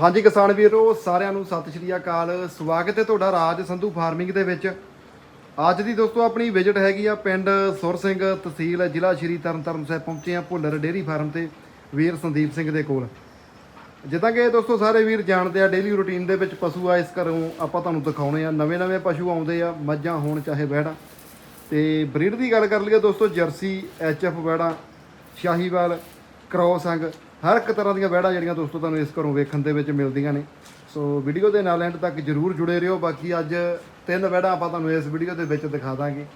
ਹਾਂਜੀ ਕਿਸਾਨ ਵੀਰੋ, ਸਾਰਿਆਂ ਨੂੰ ਸਤਿ ਸ਼੍ਰੀ ਅਕਾਲ। ਸਵਾਗਤ ਹੈ ਤੁਹਾਡਾ ਰਾਜ ਸੰਧੂ ਫਾਰਮਿੰਗ ਦੇ ਵਿੱਚ। ਅੱਜ ਦੀ ਦੋਸਤੋ, ਆਪਣੀ ਵਿਜ਼ਿਟ ਹੈਗੀ ਆ ਪਿੰਡ ਸੁਰ ਸਿੰਘ ਤਹਿਸੀਲ, ਜ਼ਿਲ੍ਹਾ ਸ਼੍ਰੀ ਤਰਨਤਾਰਨ ਸਾਹਿਬ ਪਹੁੰਚੇ ਆ ਭੁੱਲਰ ਡੇਅਰੀ ਫਾਰਮ ਤੇ ਵੀਰ ਸੰਦੀਪ ਸਿੰਘ ਦੇ ਕੋਲ। ਜਿੱਦਾਂ ਕਿ ਦੋਸਤੋ, ਸਾਰੇ ਵੀਰ ਜਾਣਦੇ ਆ ਡੇਲੀ ਰੂਟੀਨ ਦੇ ਵਿੱਚ ਪਸ਼ੂ ਆ, ਇਸ ਘਰੋਂ ਆਪਾਂ ਤੁਹਾਨੂੰ ਦਿਖਾਉਣੇ ਆ। ਨਵੇਂ ਨਵੇਂ ਪਸ਼ੂ ਆਉਂਦੇ ਆ, ਮੱਝਾਂ ਹੋਣ ਚਾਹੇ ਬੈੜਾ ਤੇ ਬਰੀਡ ਦੀ ਗੱਲ ਕਰ ਲਈਏ ਦੋਸਤੋ, ਜਰਸੀ ਐਚਐਫ ਬੈੜਾ ਸ਼ਾਹੀਵਾਲ, ਕ੍ਰੋਸ ਹਰ ਇੱਕ ਤਰ੍ਹਾਂ ਦੀਆਂ ਵਹਿੜਾਂ ਜਿਹੜੀਆਂ ਦੋਸਤੋ ਤੁਹਾਨੂੰ ਇਸ ਘਰੋਂ ਵੇਖਣ ਦੇ ਵਿੱਚ ਮਿਲਦੀਆਂ ਨੇ। ਸੋ ਵੀਡੀਓ ਦੇ ਨਾਲ ਐਂਡ ਤੱਕ ਜਰੂਰ ਜੁੜੇ ਰਹੋ। ਬਾਕੀ ਅੱਜ ਤਿੰਨ ਵਹਿੜਾਂ ਆਪਾਂ ਤੁਹਾਨੂੰ ਇਸ ਵੀਡੀਓ ਦੇ ਵਿੱਚ ਦਿਖਾ ਦਾਂਗੇ।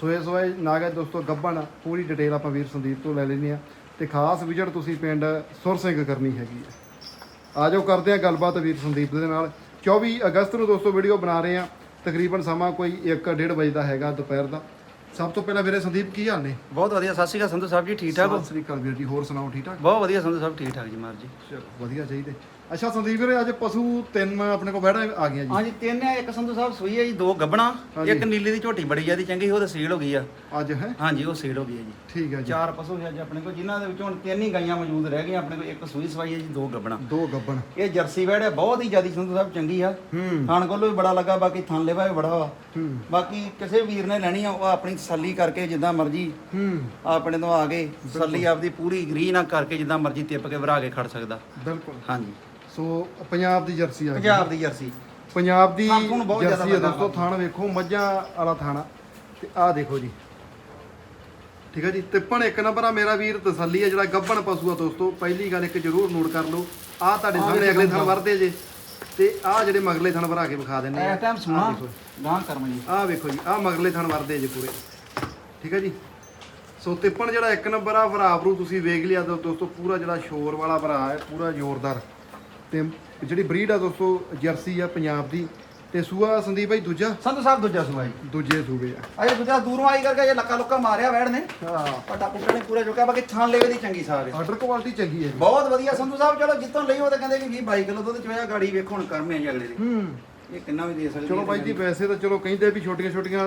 ਸੋਏ ਸੋਏ ਨਾਗਾ ਦੋਸਤੋ ਗੱਬਣ ਪੂਰੀ ਡਿਟੇਲ ਆਪਾਂ ਵੀਰ ਸੰਦੀਪ ਤੋਂ ਲੈ ਲੈਣੀ ਆ ਤੇ ਖਾਸ ਵਿਜ਼ਿਟ ਤੁਸੀਂ ਪਿੰਡ ਸੁਰ ਸਿੰਘ ਕਰਨੀ ਹੈਗੀ ਆ ਆਜੋ ਕਰਦੇ ਆ ਗੱਲਬਾਤ ਵੀਰ ਸੰਦੀਪ ਦੇ ਨਾਲ। 24 ਅਗਸਤ ਨੂੰ ਦੋਸਤੋ ਵੀਡੀਓ ਬਣਾ ਰਹੇ ਆ ਤਕਰੀਬਨ ਸਮਾਂ ਕੋਈ 1:30 ਵਜੇ ਦਾ ਹੈਗਾ ਦੁਪਹਿਰ ਦਾ। ਸਭ ਤੋਂ ਪਹਿਲਾਂ ਵੀਰੇ ਸੰਦੀਪ ਕੀ ਹਾਲ ਨੇ? ਬਹੁਤ ਵਧੀਆ ਸਤਿ ਸ਼੍ਰੀ ਅਕਾਲ ਸੰਧੂ ਸਾਹਿਬ ਜੀ ਠੀਕ ਠਾਕ ਹੋ? ਸਤਿ ਸ੍ਰੀ ਅਕਾਲ ਵੀਰ ਜੀ ਹੋਰ ਸੁਣਾਓ ਠੀਕ ਠਾਕ? ਬਹੁਤ ਵਧੀਆ ਸੰਧੂ ਸਾਹਿਬ ਠੀਕ ਠਾਕ ਜੀ ਮਾਰ ਜੀ। ਚਲੋ ਵਧੀਆ ਚਾਹੀਦੇ। ਅੱਛਾ ਸੰਦੀਪ ਵੀਰੇ ਅੱਜ ਪਸ਼ੂ ਤਿੰਨ ਆਪਣੇ ਕੋਲ ਬੈਠਾ ਆ ਗਈਆਂ ਜੀ। ਹਾਂਜੀ ਤਿੰਨ ਹੈ ਇੱਕ ਸੰਧੂ ਸਾਹਿਬ ਸੂਈ ਹੈ ਜੀ ਦੋ ਗੱਬਣਾ। ਇੱਕ ਨੀਲੀ ਦੀ ਝੋਟੀ ਬੜੀ ਜਿਆਦੀ ਚੰਗੀ ਸੀ, ਉਹ ਤਾਂ ਸੀਲ ਹੋ ਗਈ ਆ। ਅੱਜ ਹੈ? ਹਾਂਜੀ ਉਹ ਸੀਲ ਹੋ ਗਈ ਹੈ ਜੀ। ਠੀਕ ਹੈ ਜੀ। ਚਾਰ ਪਸ਼ੂ ਹੈ ਅੱਜ ਆਪਣੇ ਕੋਲ ਜਿਨ੍ਹਾਂ ਦੇ ਵਿੱਚੋਂ ਹੁਣ ਤਿੰਨ ਹੀ ਗਾਈਆਂ ਮੌਜੂਦ ਰਹਿ ਗਈਆਂ ਆਪਣੇ ਕੋਲ ਇੱਕ ਸੂਈ ਸਵਾਈ ਹੈ ਜੀ ਦੋ ਗੱਬਣਾ। ਦੋ ਗੱਬਣ। ਇਹ ਜਰਸੀ ਵੈੜ ਹੈ ਬਹੁਤ ਹੀ ਜਿਆਦੀ ਸੰਧੂ ਸਾਹਿਬ ਚੰਗੀ ਆ। ਹੂੰ। ਥਾਣ ਕੋਲੋਂ ਵੀ ਬੜਾ ਲੱਗਾ ਬਾਕੀ ਥਾਣ ਲੈਵਾ ਵੀ ਬੜਾ ਵਾ। ਹੂੰ। ਬਾਕੀ ਕਿਸੇ ਵੀਰ ਨੇ ਲੈਣੀ ਆ ਉਹ ਆਪਣੀ ਤਸੱਲੀ ਕਰਕੇ ਜਿੱਦਾਂ ਮਰਜ਼ੀ ਹੂੰ। ਆਪਣੇ ਤੋਂ ਆ ਕੇ ਤਸੱਲੀ ਆਪਦੀ ਪੂਰੀ ਗਰੀ ਨਾ ਕਰਕੇ ਜਿੱਦਾਂ ਮਰਜ਼ੀ ਤਿੱਪ ਕੇ ਭਰਾ ਕੇ ਖੜ ਸਕਦਾ। ਬਿਲਕੁਲ। ਹਾਂਜੀ। ਸੋ ਪੰਜਾਬ ਦੀ ਜਰਸੀ ਆ ਗਈ ਪੰਜਾਬ ਦੀ ਜਰਸੀ। ਪੰਜਾਬ ਦੀ ਥਣ ਥੁਣ ਬਹੁਤ ਜ਼ਿਆਦਾ ਜਰਸੀ ਆ ਦੋਸਤੋ ਥਾਣ ਵੇਖੋ ਮੱਝਾਂ ਵਾਲਾ ਥਾਣਾ ਤੇ ਆਹ ਦੇਖੋ ਜੀ। ਠੀਕ ਹੈ ਜੀ ਤਿੱਪਣ ਇੱਕ ਨੰਬਰ ਆ ਮੇਰਾ ਵੀਰ ਤਸੱਲੀ ਆ ਜਿਹੜਾ ਗੱਬਣ ਪਸ਼ੂ ਆ ਦੋਸਤੋ। ਪਹਿਲੀ ਗੱਲ ਇੱਕ ਜ਼ਰੂਰ ਨੋਟ ਕਰ ਲਓ। ਆਹ ਤੁਹਾਡੇ ਆਹ ਸਾਹਮਣੇ ਅਗਲੇ ਥਣ। ਵਰਦੇ ਜੇ। ਤੇ ਆਹ ਜਿਹੜੇ ਮਗਲੇ ਥਣ ਭਰਾ ਕੇ ਵਿਖਾ ਦਿੰਦੇ ਆ। ਇਸ ਟਾਈਮ ਆਹ ਸੁਣਾ ਦੇਖੋ। ਗਾਂ ਕਰਮ ਜੀ। ਆਹ ਵੇਖੋ ਜੀ ਆਹ ਮਗਲੇ ਥਣ ਵਰਦੇ ਜੇ ਪੂਰੇ। ਠੀਕ ਹੈ ਜੀ। ਸੋ ਤਿੱਪਣ ਜਿਹੜਾ ਇੱਕ ਨੰਬਰ ਆ ਭਰਾ ਭਰੂ ਤੁਸੀਂ ਵੇਖ ਲਿਆ ਦੋ- ਦੋਸਤੋ ਪੂਰਾ ਜਿਹੜਾ ਸ਼ੋਰ ਵਾਲਾ ਭਰਾ ਹੈ ਪੂਰਾ ਜ਼ੋਰਦਾਰ। ਤੇ ਜਿਹੜੀ ਬਰੀਡ ਆ ਦੋਸਤੋ ਜਰਸੀ ਆ ਪੰਜਾਬ ਦੀ। ਤੇ ਸੂਆ ਸੰਦੀਪ ਭਾਈ ਦੂਜਾ? ਸੰਧੂ ਸਾਹਿਬ ਦੂਜਾ ਸੁਭਾਈ ਦੂਜੇ ਸੂਬੇ ਆ। ਅਜੇ ਦੂਜਾ ਦੂਰੋਂ ਆਈ ਕਰਕੇ ਇਹ ਲੱਕਾ ਲੁੱਕਾ ਮਾਰਿਆ ਵੈੜ ਨੇ। ਹਾਂ। ਪਟਾ ਪੁੱਟਾ ਨੇ ਪੂਰਾ ਚੁੱਕਿਆ ਬਾਕੀ ਥਾਂ ਲੈਵੇ ਦੀ ਚੰਗੀ ਸਾਰੇ ਆਰਡਰ ਕੁਆਲਿਟੀ ਚੰਗੀ ਹੈ ਜੀ। ਬਹੁਤ ਵਧੀਆ ਸੰਧੂ ਸਾਹਿਬ ਚਲੋ ਜਿੱਤੋਂ ਲਈ ਉਹ ਤਾਂ ਕਹਿੰਦੇ ਵੀ 20 22 ਕਿਲੋ ਦੁੱਧ ਚੋਇਆ ਗਾੜੀ ਵੇਖੋ ਹੁਣ ਕਰਮੇ ਜੀ ਅਗਲੇ ਦੇ ਹੂੰ। ਇਹ ਕਿੰਨਾ ਵੀ ਦੇ ਸਕਦੇ ਚਲੋ ਬਾਈ ਜੀ ਵੈਸੇ ਤਾਂ ਚਲੋ ਕਹਿੰਦੇ ਵੀ ਛੋਟੀਆਂ ਛੋਟੀਆਂ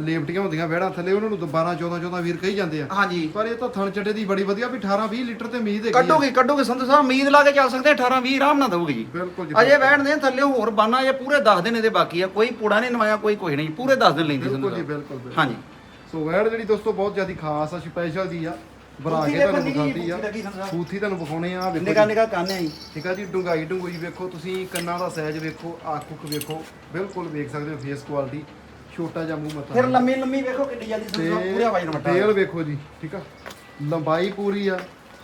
ਲੇਵਟੀਆਂ ਹੁੰਦੀਆਂ ਵਿਹੜਾਂ ਥੱਲੇ ਉਹਨਾਂ ਨੂੰ 12 14 14 ਵੀਰ ਕਹੀ ਜਾਂਦੇ ਆ। ਹਾਂਜੀ। ਪਰ ਇਹ ਤਾਂ ਥਣ ਚੱਡੇ ਦੀ ਬੜੀ ਵਧੀਆ ਵੀ 18 20 ਲੀਟਰ ਤੇ ਉਮੀਦ ਹੈਗੀ। ਕੱਢੋਗੇ ਕੱਢੋਗੇ ਸੰਧੂ ਸਾਹਿਬ ਉਮੀਦ ਲਾ ਕੇ ਚੱਲ ਸਕਦੇ 18 20 ਆਰਾਮ ਨਾਲ ਦਊਗੀ ਜੀ। ਬਿਲਕੁਲ ਜੀ ਅਜੇ ਵੈਣ ਦੇ ਥੱਲੇ ਹੋਰ ਬਾਨਾ ਇਹ ਪੂਰੇ 10 ਦਿਨ ਇਹਦੇ ਬਾਕੀ ਆ ਕੋਈ ਪੂੜਾ ਨਹੀਂ ਨਵਾਇਆ ਕੋਈ ਕੋਈ ਨਹੀਂ ਪੂਰੇ 10 ਦਿਨ ਲੈਂਦੀ ਸੰਧੂ ਬਿਲਕੁਲ ਜੀ ਬਿਲਕੁਲ। ਹਾਂਜੀ। ਸੋ ਵੈੜ ਜਿਹੜੀ ਦੋਸਤੋ ਬਹੁਤ ਜ਼ਿਆਦਾ ਖਾਸ ਆ ਸਪੈਸ਼ਲ ਜੀ ਆ। ਕੇ ਦੇਖੋ ਤੁਹਾਨੂੰ ਨਿੱਕੀ ਦਿਖਾਉਂਦੀ ਆ। ਬੂਥੀ ਤੁਹਾਨੂੰ ਵਿਖਾਉਣੇ ਆ ਨਿਕਾ ਜੀ। ਨਿਕਾ ਕੰਨ ਹੈ ਜੀ। ਠੀਕ ਆ ਜੀ ਡੁੰਗਾਈ ਡੁੰਗੋਈ ਵੇਖੋ ਤੁਸੀਂ ਕੰਨਾਂ ਦਾ ਸਾਈਜ਼ ਵੇਖੋ ਉੱਖ ਵੇਖੋ ਬਿਲਕੁਲ ਵੇਖ ਸਕਦੇ ਹੋ ਫੇਸ ਕੁਆਲਿਟੀ ਛੋਟਾ ਜਿਹਾ ਮੂੰਹ ਮੱਥਾ ਫਿਰ ਲੰਮੀ ਲੰਮੀ ਵੇਖੋ ਕਿੱਡੀ ਜਲਦੀ ਸਾਹਿਬ ਪੂਰਾ ਵਜਨ ਵਟਾ ਡੇਲ ਵੇਖੋ। ਜੀ ਠੀਕ ਆ। ਲੰਬਾਈ ਪੂਰੀ ਆ।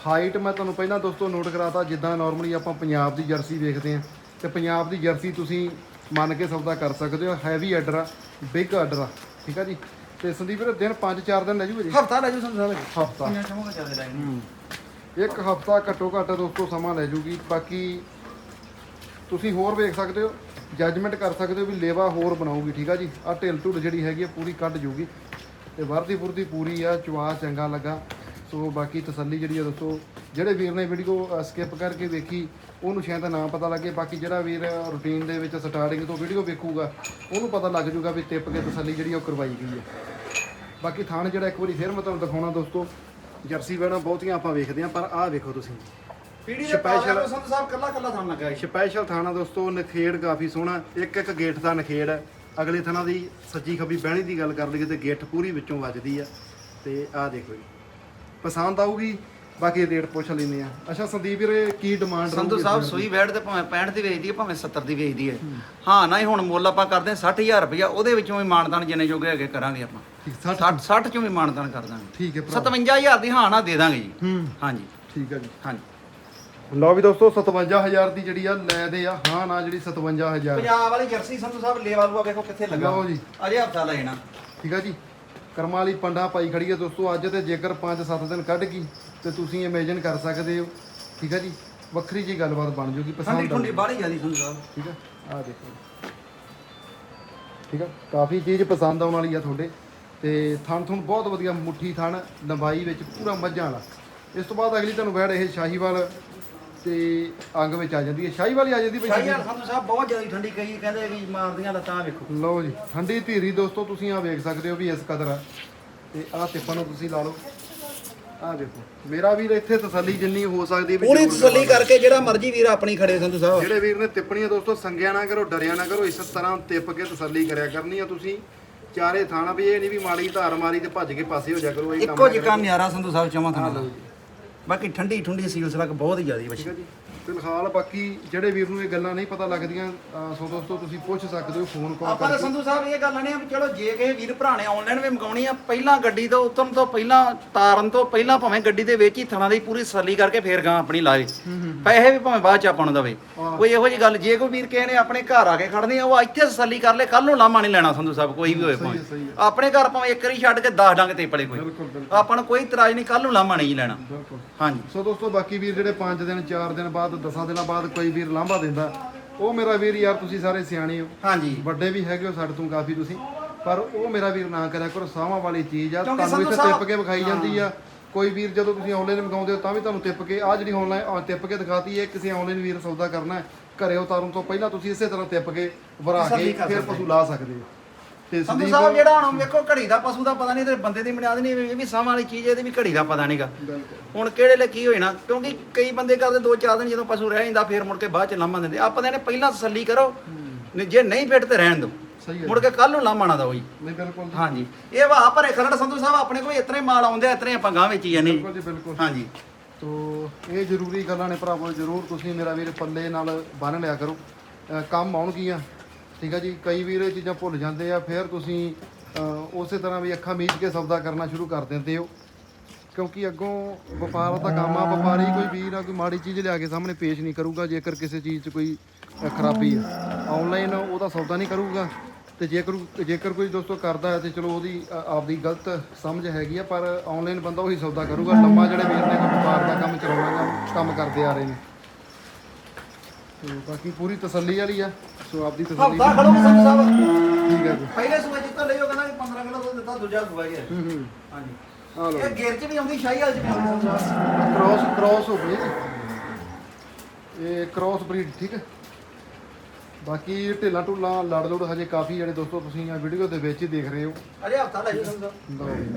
ਹਾਈਟ ਮੈਂ ਤੁਹਾਨੂੰ ਪਹਿਲਾਂ ਦੋਸਤੋ ਨੋਟ ਕਰਾਤਾ ਜਿੱਦਾਂ ਨਾਰਮਲੀ ਆਪਾਂ ਪੰਜਾਬ ਦੀ ਜਰਸੀ ਵੇਖਦੇ ਆ। ਤੇ ਪੰਜਾਬ ਦੀ ਜਰਸੀ ਤੁਸੀਂ ਮੰਨ ਕੇ ਸੌਦਾ ਕਰ ਸਕਦੇ ਹੋ ਹੈਵੀ ਆਰਡਰ ਆ ਬਿਗ ਆਰਡਰ ਆ ਠੀਕ ਆ ਜੀ। ਤੇ ਸੰਦੀਪ ਵੀਰ ਦਿਨ 5-4 ਦਿਨ ਲੈ ਜੂਗੇ ਜੀ ਹਫਤਾ ਲੈ ਜੂ ਸਾਹਿਬ ਹਫਤਾ। ਜ਼ਿਆਦਾ ਇੱਕ ਹਫਤਾ ਘੱਟੋ ਘੱਟ ਦੋਸਤੋ ਸਮਾਂ ਲੈ ਜੂਗੀ। ਬਾਕੀ ਤੁਸੀਂ ਹੋਰ ਵੇਖ ਸਕਦੇ ਹੋ ਜੱਜਮੈਂਟ ਕਰ ਸਕਦੇ ਹੋ ਵੀ ਲੇਵਾ ਹੋਰ ਬਣਾਉਗੀ ਠੀਕ ਆ ਜੀ? ਆ ਢਿੱਲ ਢੁੱਲ ਜਿਹੜੀ ਹੈਗੀ ਆ ਪੂਰੀ ਕੱਢ ਜੂਗੀ। ਤੇ ਵਰਦੀ ਪੁਰਦੀ ਪੂਰੀ ਆ ਚਵਾ ਚੰਗਾ ਲੱਗਾ। ਸੋ ਬਾਕੀ ਤਸੱਲੀ ਜਿਹੜੀ ਆ ਦੋਸਤੋ ਜਿਹੜੇ ਵੀਰ ਨੇ ਵੀਡੀਓ ਸਕਿਪ ਕਰਕੇ ਵੇਖੀ ਉਹਨੂੰ ਸ਼ਾਇਦ ਨਾ ਪਤਾ ਲੱਗੇ। ਬਾਕੀ ਜਿਹੜਾ ਵੀਰ ਰੂਟੀਨ ਦੇ ਵਿੱਚ ਸਟਾਰਟਿੰਗ ਤੋਂ ਵੀਡੀਓ ਵੇਖੂਗਾ ਉਹਨੂੰ ਪਤਾ ਲੱਗ ਜੂਗਾ ਵੀ ਟਿਪ ਕੇ ਤਸੱਲੀ ਜਿਹੜੀ ਉਹ ਕਰਵਾਈ ਗਈ ਹੈ ਬਾਕੀ ਥਾਣ ਜਿਹੜਾ ਇੱਕ ਵਾਰੀ ਫਿਰ ਮੈਂ ਤੁਹਾਨੂੰ ਦਿਖਾਉਣਾ ਦੋਸਤੋ ਜਰਸੀ ਵੈਣਾ ਬਹੁਤੀਆਂ ਆਪਾਂ ਵੇਖਦੇ ਹਾਂ ਪਰ ਆਹ ਵੇਖੋ ਤੁਸੀਂ। ਪੀੜੀ ਦੇ Special- ਪਾਲਿਆ ਸੰਧੂ ਸਾਹਿਬ ਕੱਲਾ ਕੱਲਾ ਥਾਂ ਲੱਗਾ ਜੀ। ਸਪੈਸ਼ਲ ਥਾਣਾ ਦੋਸਤੋ ਨਖੇੜ ਕਾਫੀ ਸੋਹਣਾ ਇੱਕ ਇੱਕ ਗੇਟ ਦਾ ਨਖੇੜ ਹੈ। ਅਗਲੇ ਥਾਣਾ ਦੀ ਸੱਜੀ ਖੱਬੀ ਬਹਿਣੀ ਦੀ ਗੱਲ ਕਰ ਲਈਏ ਤੇ ਗੇਟ ਪੂਰੀ ਵਿੱਚੋਂ ਵੱਜਦੀ ਆ। ਤੇ ਆਹ ਦੇਖੋ ਜੀ। ਪਸੰਦ ਆਊਗੀ? ਬਾਕੀ ਰੇਟ ਪੁੱਛ ਲੈਨੇ ਆ। ਅੱਛਾ ਸੰਦੀਪ ਵੀਰੇ ਕੀ ਡਿਮਾਂਡ ਸੰਧੂ ਸਾਹਿਬ ਸੂਈ ਬੈਠ ਤੇ ਭਾਵੇਂ 65 ਦੀ ਵੇਚਦੀ ਹੈ ਭਾਵੇਂ 70 ਦੀ ਵੇਚਦੀ ਹੈ। ਹਾਂ ਨਾ ਹੀ ਹੁਣ ਮੁੱਲ ਆਪਾਂ ਕਰਦੇ ਹਾਂ 60000 ਰੁਪਇਆ ਉਹਦੇ ਵਿੱਚੋਂ ਵੀ ਮਾਨਦਾਨ ਜਿੰਨੇ ਜੋਗੇ ਹੈਗੇ ਕਰਾਂਗੇ ਆਪਾਂ। 60 60 60 ਚੋਂ ਵੀ ਮਾਨਦਾਨ ਕਰ ਦਾਂਗੇ। ਠੀਕ ਹੈ ਭਰਾ। 57000 ਦੀ ਹਾਂ ਨਾ ਦੇ ਦਾਂਗੇ ਜੀ। ਹੂੰ। ਹਾਂਜੀ। ਠੀਕ ਹੈ ਜੀ। ਹਾਂਜੀ। ਲਓ ਵੀ ਦੋਸਤੋ 57000 ਦੀ ਜਿਹੜੀ ਆ ਲੈ ਦੇ ਆ। ਹਾਂ ਨਾ ਜਿਹੜੀ 57000 ਪੰਜਾਬ ਵਾਲੀ ਜਰਸੀ ਸੰਧੂ ਸਾਹਿਬ ਲੇਵਾ ਲੂਆ ਵੇਖੋ ਕਿੱਥੇ ਲੱਗਾ। ਲਓ ਜੀ। ਅਜੇ ਹਫਤਾ ਲੈਣਾ। ਠੀਕ ਆ ਜੀ। ਕਰਮਾਂ ਵਾਲੀ ਪੰਡਾ ਪਾਈ ਖੜੀ ਹੈ ਦੋਸਤੋ ਅੱਜ ਤੇ ਜੇਕਰ 5-7 ਦਿਨ ਕੱਢ ਗਈ ਤੇ ਤੁਸੀਂ ਇਮੇਜਿਨ ਕਰ ਸਕਦੇ ਹੋ। ਠੀਕ ਆ ਜੀ? ਵੱਖਰੀ ਜੀ ਗੱਲਬਾਤ ਬਣ ਜੂਗੀ ਠੰਡੀ ਪਸੰਦ ਠੰਡੀ ਆਊਗੀ। ਬਾਹਲੀ ਸਾਹਿਬ ਠੀਕ ਆ? ਆ ਦੇਖੋ। ਠੀਕ ਆ? ਕਾਫੀ ਚੀਜ਼ ਪਸੰਦ ਆਉਣ ਵਾਲੀ ਆ ਤੁਹਾਡੇ। ਤੇ ਥਣ ਥਣ ਬਹੁਤ ਵਧੀਆ ਮੁੱਠੀ ਥਣ ਲੰਬਾਈ ਵਿੱਚ ਪੂਰਾ ਮੱਝਾਂ ਵਾਲਾ। ਇਸ ਤੋਂ ਬਾਅਦ ਅਗਲੀ ਤੁਹਾਨੂੰ ਵੈੜ ਇਹ ਸ਼ਾਹੀਵਾਲ ਤੇ ਅੰਗ ਵਿੱਚ ਆ ਜਾਂਦੀ ਹੈ। ਸ਼ਾਹੀਵਾਲ ਹੀ ਆ ਜਾਂਦੀ ਬਈ ਸ਼ਾਹੀ ਸੰਧੂ ਸਾਹਿਬ ਬਹੁਤ ਜਿਆਦੀ ਠੰਡੀ ਕਹੀ ਕਹਿੰਦੇ ਵੀ ਮਾਰਦੀਆਂ ਲੱਤਾਂ ਵੇਖੋ। ਲਓ ਜੀ ਠੰਡੀ ਧੀਰੀ ਦੋਸਤੋ ਤੁਸੀਂ ਆ ਵੇਖ ਸਕਦੇ ਹੋ ਵੀ ਇਸ ਕਦਰ ਆ। ਤੇ ਆਹ ਨੂੰ ਤੁਸੀਂ ਲਾ ਲਓ। ਆ ਦੇਖੋ ਮੇਰਾ ਵੀਰ ਇੱਥੇ ਤਸੱਲੀ ਜਿੰਨੀ ਹੋ ਸਕਦੀ ਹੈ ਵੀ ਪੂਰੀ ਜ਼ਰੂਰ ਤਸੱਲੀ ਕਰਵਾਓ। ਕਰਕੇ ਜਿਹੜਾ ਮਰਜ਼ੀ ਵੀਰ ਆਪਣੀ ਖੜੇ ਸੰਧੂ ਸਾਹਿਬ। ਜਿਹੜੇ ਵੀਰ ਨੇ ਟਿੱਪਣੀਆਂ ਦੋਸਤੋ ਸੰਗਿਆ ਨਾ ਕਰੋ ਡਰਿਆ ਨਾ ਕਰੋ ਇਸ ਤਰ੍ਹਾਂ ਟਿੱਪ ਕੇ ਤਸੱਲੀ ਕਰਿਆ ਕਰਨੀ ਆ ਤੁਸੀਂ। ਚਾਰੇ ਥਾਣਾ ਵੀ ਇਹ ਨਹੀਂ ਵੀ ਮਾੜੀ ਧਾਰ ਮਾਰੀ ਤੇ ਭੱਜ ਕੇ ਪਾਸੇ ਹੋ ਜਾ ਕਰੋ ਇਹ ਕੰਮ ਇੱਕੋ ਨਾ ਜਿਹਾ ਕਰਿਆ ਨਿਆਰਾ ਸੰਧੂ ਸਾਹਿਬ ਚਵਾਂ ਕਰੋ। ਆ ਲਓ ਥਾਣਾ ਜੀ। ਬਾਕੀ ਠੰਡੀ ਠੰਡੀ ਸੀਲ ਸਲਕ ਬਹੁਤ ਹੀ ਜ਼ਿਆਦੀ ਬੱਚੀ ਠੀਕ ਜੀ। ਫਿਲਹਾਲ ਬਾਕੀ ਜਿਹੜੇ ਵੀਰ ਨੂੰ ਇਹ ਗੱਲਾਂ ਨਹੀਂ ਪਤਾ ਲੱਗਦੀਆਂ ਅਹ ਸੋ ਦੋਸਤੋ ਤੁਸੀਂ ਪੁੱਛ ਸਕਦੇ ਹੋ ਫੋਨ ਕਾਲ ਆਪਾਂ ਤਾਂ ਕਰਕੇ। ਸੰਧੂ ਸਾਹਿਬ ਇਹ ਗੱਲ ਆ ਵੀ ਚਲੋ ਜੇ ਕਿਸੇ ਵੀਰ ਭਰਾ ਨੇ ਆਨਲਾਈਨ ਵੀ ਮੰਗਾਉਣੀ ਆ ਪਹਿਲਾਂ ਗੱਡੀ ਤੋਂ ਉਤਰਨ ਤੋਂ ਪਹਿਲਾਂ ਤਾਰਨ ਤੋਂ ਪਹਿਲਾਂ ਭਾਵੇਂ ਗੱਡੀ ਦੇ ਵਿੱਚ ਹੀ ਥਣਾ ਦੀ ਪੂਰੀ ਤਸੱਲੀ ਕਰਕੇ ਫੇਰ ਗਾਂ ਆਪਣੀ ਲਾਵੇ ਪੈਸੇ ਵੀ ਭਾਵੇਂ ਬਾਅਦ ਚ ਆਪਾਂ ਨੂੰ ਦਵੇ। ਕੋਈ ਇਹੋ ਜੀ ਗੱਲ ਜੇ ਕੋਈ ਵੀਰ ਕਿਸੇ ਨੇ ਆਪਣੇ ਘਰ ਆ ਕੇ ਖੜਨੀ ਆ ਉਹ ਇੱਥੇ ਤਸੱਲੀ ਕਰ ਲੈ ਕੱਲ ਨੂੰ ਲਾਮਾ ਨਹੀਂ ਲੈਣਾ ਸੰਧੂ ਸਾਹਿਬ ਕੋਈ ਵੀ ਹੋਏ ਭਾਵੇਂ। ਸਹੀ। ਆਪਣੇ ਘਰ ਭਾਵੇਂ ਇੱਕ ਵਾਰੀ ਛੱਡ ਕੇ 10 ਡੰਗ ਤੇ ਪੜੇ ਕੋਈ। ਬਿਲਕੁਲ ਬਿਲਕੁਲ। ਆਪਾਂ ਨੂੰ ਕੋਈ ਇਤਰਾਜ਼ ਨਹੀਂ ਕੱਲ ਨੂੰ ਲਾਮਾ ਨਹੀਂ ਲੈਣਾ। ਬਿਲਕੁਲ। ਹਾਂਜੀ। ਸੋ ਦੋਸਤੋ ਬਾਕੀ ਵੀਰ ਜਿਹੜੇ 5 ਦਿਨ 4 ਦਿਨ ਬਾਅਦ 10 ਦਿਨਾਂ ਬਾਅਦ ਕੋਈ ਵੀਰ ਲਾਂਭਾ ਦਿੰਦਾ ਉਹ ਮੇਰਾ ਵੀਰ ਯਾਰ ਤੁਸੀਂ ਸਾਰੇ ਸਿਆਣੇ ਹੋ। ਹਾਂਜੀ। ਵੱਡੇ ਵੀ ਹੈਗੇ ਹੋ ਸਾਡੇ ਤੋਂ ਕਾਫੀ ਤੁਸੀਂ। ਪਰ ਉਹ ਮੇਰਾ ਵੀਰ ਨਾ ਕਰਿਆ ਕਰੋ ਸਾਹਾਂ ਵਾਲੀ ਚੀਜ਼ ਆ ਤੁਹਾਨੂੰ ਇੱਥੇ ਟਿੱਪ ਕੇ ਵਿਖਾਈ ਜਾਂਦੀ ਆ। ਕੋਈ ਵੀਰ ਜਦੋਂ ਤੁਸੀਂ ਆਨਲਾਈਨ ਮੰਗਾਉਂਦੇ ਹੋ ਤਾਂ ਵੀ ਤੁਹਾਨੂੰ ਟਿੱਪ ਕੇ ਆ ਜਿਹੜੀ ਆਨਲਾਈਨ ਟਿੱਪ ਕੇ ਦਿਖਾਤੀ ਹੈ ਕਿਸੇ ਆਨਲਾਈਨ ਵੀਰ ਸੌਦਾ ਕਰਨਾ ਹੈ ਘਰੇ ਉਤਾਰਨ ਤੋਂ ਪਹਿਲਾਂ ਤੁਸੀਂ ਇਸੇ ਤਰ੍ਹਾਂ ਟਿੱਪ ਕੇ ਵਰਾ ਕੇ ਫਿਰ ਪਸ਼ੂ ਲਾ ਸਕਦੇ ਹੋ। ਤੇ ਸੰਧੂ ਸੰਦੀਪ ਸਾਹਿਬ ਜਿਹੜਾ ਹੁਣ ਵੇਖੋ ਘੜੀ ਦਾ ਪਸ਼ੂ ਦਾ ਪਤਾ ਨਹੀਂ ਤੇ ਬੰਦੇ ਦੀ ਬੁਨਿਆਦ ਨਹੀਂ ਇਹ ਵੀ ਸਾਹ ਵਾਲੀ ਚੀਜ਼ ਹੈ, ਇਹਦੀ ਵੀ ਘੜੀ ਦਾ ਪਤਾ ਨਹੀਂਗਾ। ਬਿਲਕੁਲ। ਹੁਣ ਕਿਹੜੇ ਲਈ ਕੀ ਹੋਣਾ ਕਿਉਂਕਿ ਕਈ ਬੰਦੇ ਕਰਦੇ ਦੋ ਚਾਰ ਦਿਨ ਜਦੋਂ ਪਸ਼ੂ ਰਹਿ ਜਾਂਦਾ ਫਿਰ ਮੁੜ ਕੇ ਬਾਅਦ ਚ ਲਾਮਾ ਦਿੰਦੇ। ਆਪਾਂ ਤਾਂ ਇਹਨੇ ਪਹਿਲਾਂ ਤਸੱਲੀ ਕਰੋ ਨਹੀਂ ਜੇ ਨਹੀਂ ਫਿੱਟ ਤੇ ਰਹਿਣ ਦਿਓ। ਸਹੀ ਹੈ ਮੁੜ ਕੇ ਕੱਲ ਨੂੰ ਲਾਮਾ ਨਾ ਦੋ ਜੀ। ਨਹੀਂ ਬਿਲਕੁਲ ਜੀ। ਹਾਂਜੀ। ਇਹ ਵਾ ਭਰੇ ਖਰੜ ਸੰਧੂ ਸਾਹਿਬ ਆਪਣੇ ਕੋਲ ਇਤਨੇ ਮਾਲ ਆਉਂਦੇ ਆ ਇਤਨੇ ਆਪਾਂ ਗਾਂ ਵੇਚੀ ਜਾਂਦੇ ਜੀ। ਬਿਲਕੁਲ ਜੀ ਬਿਲਕੁਲ। ਹਾਂਜੀ। ਤੋ ਇਹ ਜ਼ਰੂਰੀ ਗੱਲਾਂ ਨੇ ਭਰਾਵੋ ਜ਼ਰੂਰ ਤੁਸੀਂ ਮੇਰਾ ਵੀਰ ਪੱਲੇ ਨਾਲ ਬੰਨ ਲਿਆ ਕਰੋ। ਅਹ ਕੰਮ ਆਉਣਗੀਆਂ। ਠੀਕ ਆ ਜੀ ਕਈ ਵੀਰ ਇਹ ਚੀਜ਼ਾਂ ਭੁੱਲ ਜਾਂਦੇ ਆ ਫਿਰ ਤੁਸੀਂ ਉਸੇ ਤਰ੍ਹਾਂ ਵੀ ਅੱਖਾਂ ਮੀਚ ਕੇ ਸੌਦਾ ਕਰਨਾ ਸ਼ੁਰੂ ਕਰ ਦਿੰਦੇ ਹੋ। ਕਿਉਂਕਿ ਅੱਗੋਂ ਵਪਾਰ ਦਾ ਕੰਮ ਆ ਵਪਾਰੀ ਕੋਈ ਵੀਰ ਆ ਕੋਈ ਮਾੜੀ ਚੀਜ਼ ਲਿਆ ਕੇ ਸਾਹਮਣੇ ਪੇਸ਼ ਨਹੀਂ ਕਰੂਗਾ ਜੇਕਰ ਕਿਸੇ ਚੀਜ਼ 'ਚ ਕੋਈ ਖਰਾਬੀ ਆ। ਆਨਲਾਈਨ ਉਹਦਾ ਸੌਦਾ ਨਹੀਂ ਕਰੂਗਾ ਤੇ ਜੇਕਰ ਜੇਕਰ ਕੋਈ ਦੋਸਤੋ ਕਰਦਾ ਹੈ ਤੇ ਚਲੋ ਉਹਦੀ ਆਪਦੀ ਗਲਤ ਸਮਝ ਹੈਗੀ ਆ ਪਰ ਆਨਲਾਈਨ ਬੰਦਾ ਉਹੀ ਸੌਦਾ ਕਰੂਗਾ ਲੰਮਾ ਜਿਹੜੇ ਵੀਰ ਨੇ ਵਪਾਰ ਦਾ ਕੰਮ ਚਲਾਉਣਾ ਗਾ, ਕੰਮ ਕਰਦੇ ਆ ਰਹੇ ਨੇ। ਤੇ ਬਾਕੀ ਪੂਰੀ ਤਸੱਲੀ ਵਾਲੀ ਆ ਸੋ ਆਪਦੀ ਤਸੱਲੀ ਹਫਤਾ ਖੜੋ ਸੰਧੂ ਸਾਹਿਬ। ਠੀਕ ਹੈ ਜੀ। ਪਹਿਲੇ ਸੂਏ ਜਿੱਤਾ ਲਈ ਉਹ ਕਹਿੰਦਾ ਕਿ 15 ਕਿਲੋ ਦੁੱਧ ਦਿੱਤਾ ਦੂਜਾ ਸੂਆ ਗਿਆ ਹੂੰ। ਹੂੰ ਹਾਂਜੀ। ਆ ਲਓ ਇਹ ਗੇਰ ਚ ਵੀ ਆਉਂਦੀ ਸ਼ਾਹੀ ਹਾਲ ਚ ਵੀ ਆਉਂਦੀ। ਕ੍ਰਾਸ ਕ੍ਰਾਸ ਹੋ ਗਈ ਇਹ ਕ੍ਰਾਸ ਬਰੀਡ ਠੀਕ ਹੈ। ਬਾਕੀ ਢਿੱਲਾ ਢੁੱਲਾ ਲੜ ਲੁੜ ਹਜੇ ਕਾਫੀ ਜਿਹੜੇ ਦੋਸਤੋ ਤੁਸੀਂ ਆ ਵੀਡੀਓ ਦੇ ਵਿੱਚ ਹੀ ਦੇਖ ਰਹੇ ਹੋ। ਅਜੇ ਹਫਤਾ ਲੈ ਜੀ ਸੰਧੂ ਸਾਹਿਬ ਲਓ ਜੀ,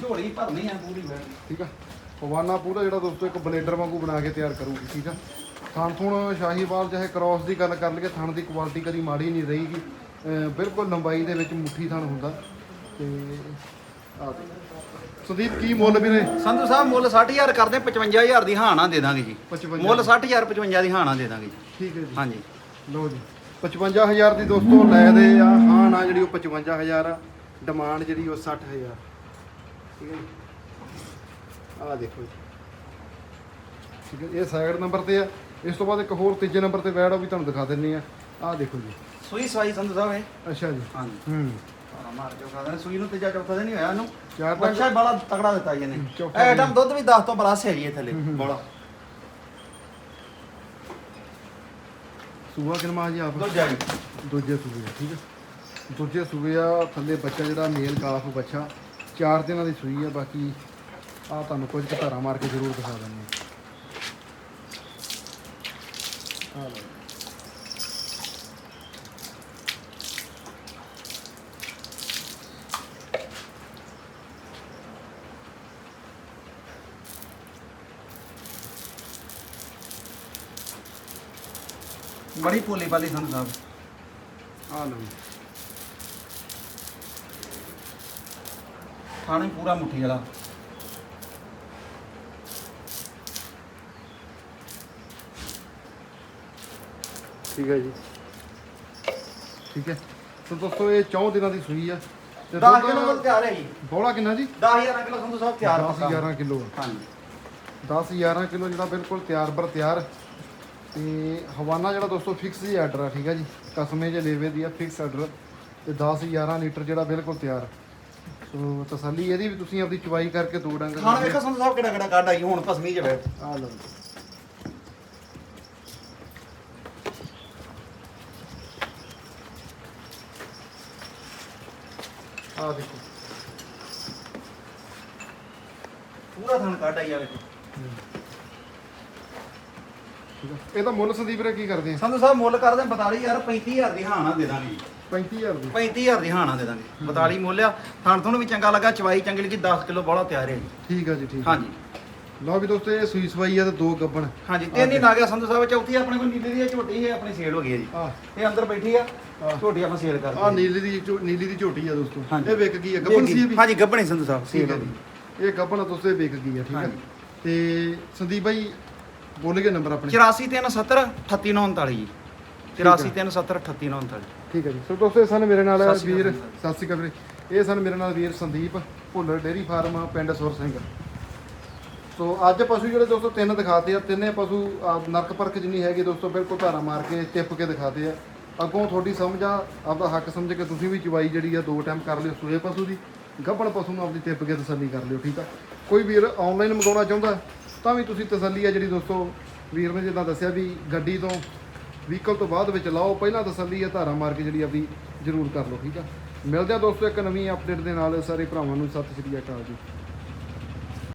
ਝੋਲੀ ਭਰਨੀ ਆ ਪੂਰੀ ਮੈਂ। ਠੀਕ ਆ। ਪਵਾਨਾ ਪੂਰਾ ਜਿਹੜਾ ਦੋਸਤੋ ਇੱਕ ਬਲੇਡਰ ਵਾਂਗੂ ਬਣਾ ਕੇ ਤਿਆਰ ਕਰੂਗੀ ਠੀਕ ਆ? ਥਣ ਥੁਣ ਸ਼ਾਹੀਵਾਲ ਚਾਹੇ ਕ੍ਰਾਸ ਦੀ ਗੱਲ ਕਰ ਲਈਏ ਥਣ ਦੀ ਕੁਆਲਿਟੀ ਕਦੀ ਮਾੜੀ ਨਹੀਂ ਰਹੀਗੀ। ਬਿਲਕੁਲ ਲੰਬਾਈ ਦੇ ਵਿੱਚ ਮੁੱਠੀ ਥਣ ਹੁੰਦਾ। ਤੇ ਆ ਸੰਦੀਪ ਕੀ ਮੁੱਲ ਵੀਰੇ? ਸੰਧੂ ਸਾਹਿਬ ਮੁੱਲ 60000 ਕਰਦੇ 55000 ਦੀ ਹਾਣਾ ਦੇ ਦਾਂਗੇ ਜੀ। 55 ਮੁੱਲ 60000 55 ਦੀ ਹਾਣਾ ਦੇ ਦਾਂਗੇ ਜੀ। ਠੀਕ ਹੈ ਜੀ। ਹਾਂਜੀ। ਲਓ ਜੀ। 55000 ਦੀ ਦੋਸਤੋ ਲੈ ਦੇ ਆ ਹਾਂ ਨਾ ਜਿਹੜੀ ਉਹ 55000 ਆ। ਡਿਮਾਂਡ ਜਿਹੜੀ ਉਹ 60000 ਠੀਕ ਹੈ ਜੀ। ਆ ਦੇਖੋ ਜੀ। ਠੀਕ ਹੈ ਇਹ ਸਾਈਡ ਨੰਬਰ ਤੇ ਆ। ਇਸ ਤੋਂ ਬਾਅਦ ਇੱਕ ਹੋਰ ਤੀਜੇ ਨੰਬਰ ਤੇ ਵੈੜ ਉਹ ਵੀ ਤੁਹਾਨੂੰ ਦਿਖਾ ਦਿੰਨੇ ਆ ਆ ਦੇਖੋ ਜੀ। ਸੂਈ ਸਵਾਈ ਸੰਧੂ ਸਾਹਿਬ ਇਹ? ਅੱਛਾ ਜੀ। ਹਾਂਜੀ। ਹੂੰ। ਹਾਂ, ਮਾਰ ਕੇ ਖਾ ਦੇਣਾ ਸੂਈ ਨੂੰ ਤੀਜਾ ਚੌਥਾ ਦਿਨ ਹੀ ਹੋਇਆ ਇਹਨੂੰ। ਚਾਰ ਬੱਚਾ ਬੜਾ ਤਕੜਾ ਦਿੱਤਾ ਜੀ ਇਹਨੇ। ਚੌਥਾ ਇਹ ਦੁੱਧ ਵੀ 10 ਤੋਂ ਪਲੱਸ ਹੈ ਜੀ ਇਹ ਥੱਲੇ ਬੜਾ। ਸੂਆ ਕਿਨਮਾ ਜੀ ਆਪ? ਦੂਜਾ ਜੀ। ਦੂਜੇ ਸੂਏ ਆ ਠੀਕ ਹੈ। ਦੂਜੇ ਸੂਏ ਆ ਥੱਲੇ ਬੱਚਾ ਜਿਹੜਾ ਮੇਲ ਕਾਫ ਬੱਚਾ। ਚਾਰ ਦਿਨਾਂ ਦੀ ਸੂਈ ਆ ਬਾਕੀ ਆ ਤੁਹਾਨੂੰ ਕੁਝ ਧਾਰਾਂ ਮਾਰ ਕੇ ਜ਼ਰੂਰ ਦਿਖਾ ਦਿੰਦੇ ਆ ਆ ਲਓ। ਬੜੀ ਭੋਲੀ ਭਾਲੀ ਸੰਧੂ ਸਾਹਿਬ। ਆ ਲਓ। ਖਾਣੇ ਪੂਰਾ ਮੁੱਠੀ ਵਾਲਾ। ਠੀਕ ਹੈ ਜੀ। ਠੀਕ ਹੈ। ਸੋ ਦੋਸਤੋ ਇਹ 4 ਦਿਨਾਂ ਦੀ ਸੂਈ ਆ। ਤੇ 10 ਕਿਲੋ ਦੁੱਧ ਤਿਆਰ ਹੈ ਜੀ। ਬੋਲਾ ਕਿੰਨਾ ਜੀ? 10000 ਕਿਲੋ ਸੰਧੂ ਸਾਹਿਬ ਤਿਆਰ 10 ਪੱਕਾ। 11 ਕਿਲੋ ਹਾਂਜੀ। 10 11 ਕਿਲੋ ਜਿਹੜਾ ਬਿਲਕੁਲ ਤਿਆਰ ਬਰ ਤਿਆਰ। ਤੇ ਹਵਾਨਾ ਜਿਹੜਾ ਦੋਸਤੋ ਫਿਕਸ ਹੀ ਆਰਡਰ ਆ ਠੀਕ ਆ ਜੀ? ਕਸਮੇ ਜੇ ਲੇਵੇ ਦੀ ਆ ਫਿਕਸ ਆਰਡਰ ਤੇ 10 11 ਲੀਟਰ ਜਿਹੜਾ ਬਿਲਕੁਲ ਤਿਆਰ। ਸੋ ਤਸੱਲੀ ਇਹਦੀ ਵੀ ਤੁਸੀਂ ਆਪਦੀ ਚਵਾਈ ਕਰਕੇ ਦੋ ਡੰਗ ਖਾਣਾ ਵੇਖੋ ਸੰਧੂ ਸਾਹਿਬ ਕਿਹੜਾ ਕਿਹੜਾ ਕੱਢ ਆਈ ਹੁਣ ਪਸਮੀ ਚ ਬੈਠ। ਆ ਲਓ ਆ ਦੇਖੋ। ਪੂਰਾ ਥਣ ਕੱਢ ਆਈ ਆ ਵੇਖੋ। ਠੀਕ ਆ। ਇਹਦਾ ਮੁੱਲ ਸੰਦੀਪ ਰੇ ਕੀ ਕਰਦੇ ਆ? ਸੰਧੂ ਸਾਹਿਬ ਮੁੱਲ ਕਰਦੇ 42000 35000 ਦੀ ਹਾਣਾ ਦੇ ਦਾਂਗੇ। ਜੀ 35000 ਦੀ? 35000 ਦੀ ਹਾਣਾ ਦੇ ਦਾਂਗੇ। 42 ਮੁੱਲਿਆ ਥਣ ਤੁਹਾਨੂੰ ਵੀ ਚੰਗਾ ਲੱਗਾ ਚਵਾਈ ਚੰਗੀ ਲੱਗੀ 10 ਕਿਲੋ ਬੋਲਾ ਤਿਆਰ ਹੈ ਜੀ। ਠੀਕ ਆ ਜੀ ਠੀਕ ਆ। ਹਾਂਜੀ। ਲਓ ਵੀ ਦੋਸਤੋ ਇਹ ਸੂਈ ਸਵਾਈ ਆ ਤੇ ਦੋ ਗੱਬਣ। ਹਾਂਜੀ ਤਿੰਨ ਹੀ ਨਾ ਗਿਆ ਸੰਧੂ ਸਾਹਿਬ ਚੌਥੀ ਆਪਣੇ ਕੋਲ ਨੀਲੇ ਦੀ ਇਹ ਝੋਟੀ ਹੈ ਆਪਣੀ ਸੇਲ ਹੋ ਗਈ ਹੈ ਜੀ। ਆ ਇਹ ਅੰਦਰ ਬੈਠੀ ਆ ਝੋਟੀ ਆਪਾਂ ਸੇਲ ਕਰ ਆ ਨੀਲੀ ਦੀ ਝੋ- ਨੀਲੀ ਦੀ ਝੋਟੀ ਆ ਦੋਸਤੋ। ਇਹ ਵਿਕ ਗਈ ਆ। ਗੱਬਣ ਸੀ ਇਹ ਵੀ? ਹਾਂਜੀ ਗੱਬਣੀ ਸੰਧੂ ਸਾਹਿਬ ਠੀਕ ਸੇਲ ਹੈ ਹੋ ਗਈ। ਜੀ ਇਹ ਗੱਬਣ ਦੋਸਤੋ ਇਹ ਵਿਕ ਗਈ ਆ ਠੀਕ ਹੈ ਹਾਂਜੀ। ਤੇ ਸੰਦੀਪ ਭਾਈ ਬੋਲੇਗੇ ਨੰਬਰ ਆਪਣੇ। 84370 38939 ਜੀ। 84370 38939 ਠੀਕ ਹੈ ਜੀ। ਸੋ ਦੋਸਤੋ ਇਹ ਸਨ ਮੇਰੇ ਨਾਲ ਸਤਿ ਸ਼੍ਰੀ ਵੀਰ ਅਕਾਲ। ਸਤਿ ਸ਼੍ਰੀ ਅਕਾਲ ਵੀਰੇ। ਇਹ ਸਨ ਮੇਰੇ ਨਾਲ ਵੀਰ ਸੰਦੀਪ ਭੁੱਲਰ ਡੇਰੀ ਫਾਰਮ ਪਿੰਡ ਸੁਰ ਸਿੰਘ। ਸੋ ਅੱਜ ਪਸ਼ੂ ਜਿਹੜੇ ਦੋਸਤੋ ਤਿੰਨ ਦਿਖਾਤੇ ਆ, ਤਿੰਨੇ ਪਸ਼ੂ ਆਹ ਨਰਕ ਪਰਖ ਜਿੰਨੀ ਹੈਗੀ ਦੋਸਤੋ, ਬਿਲਕੁਲ ਧਾਰਾ ਮਾਰ ਕੇ ਟਿੱਪ ਕੇ ਦਿਖਾਤੇ ਆ। ਅੱਗੋਂ ਤੁਹਾਡੀ ਸਮਝ ਆ, ਆਪਦਾ ਹੱਕ ਸਮਝ ਕੇ ਤੁਸੀਂ ਵੀ ਚਵਾਈ ਜਿਹੜੀ ਆ ਦੋ ਟਾਈਮ ਕਰ ਲਿਓ ਸੂਏ ਪਸ਼ੂ ਦੀ, ਗੱਭਣ ਪਸ਼ੂ ਨੂੰ ਆਪਦੀ ਟਿੱਪ ਕੇ ਤਸੱਲੀ ਕਰ ਲਿਓ, ਠੀਕ ਆ? ਕੋਈ ਵੀਰ ਆਨਲਾਈਨ ਮੰਗਾਉਣਾ ਚਾਹੁੰਦਾ, ਤਾਂ ਵੀ ਤੁਸੀਂ ਤਸੱਲੀ ਆ ਜਿਹੜੀ ਦੋਸਤੋ, ਵੀਰ ਨੇ ਜਿੱਦਾਂ ਦੱਸਿਆ ਵੀ ਗੱਡੀ ਤੋਂ ਵਹੀਕਲ ਤੋਂ ਬਾਅਦ ਵਿੱਚ ਲਾਓ, ਪਹਿਲਾਂ ਤਸੱਲੀ ਹੈ ਧਾਰਾ ਮਾਰ ਕੇ ਜਿਹੜੀ ਆਪਦੀ ਜ਼ਰੂਰ ਕਰ ਲਓ, ਠੀਕ ਆ? ਮਿਲਦੇ ਆ ਦੋਸਤੋ ਇੱਕ ਨਵੀਂ ਅਪਡੇਟ ਦੇ ਨਾਲ, ਸਾਰੇ ਭਰਾਵਾਂ ਨੂੰ ਸਤਿ ਸ਼੍ਰੀ ਅਕਾਲ ਜੀ।